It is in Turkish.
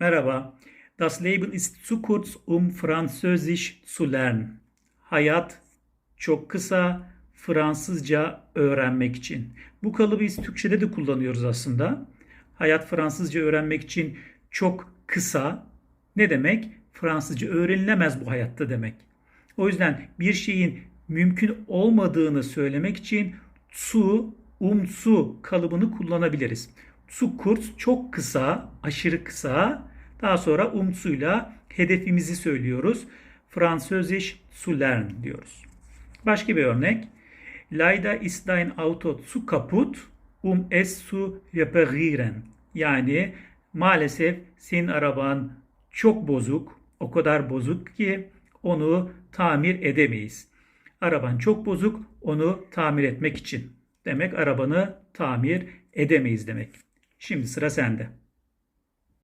Merhaba. Das Leben ist zu kurz, um Französisch zu lernen. Hayat çok kısa Fransızca öğrenmek için. Bu kalıbı biz Türkçe'de de kullanıyoruz aslında. Hayat Fransızca öğrenmek için çok kısa. Ne demek? Fransızca öğrenilemez bu hayatta demek. O yüzden bir şeyin mümkün olmadığını söylemek için zu, um zu kalıbını kullanabiliriz. Zu kurz çok kısa, aşırı kısa. Daha sonra um zu'yla hedefimizi söylüyoruz. Französisch zu lernen diyoruz. Başka bir örnek. Leider ist dein Auto zu kaputt, um es zu reparieren. Yani maalesef senin araban çok bozuk, o kadar bozuk ki onu tamir edemeyiz. Araban çok bozuk, onu tamir etmek için. Demek arabanı tamir edemeyiz demek. Şimdi sıra sende.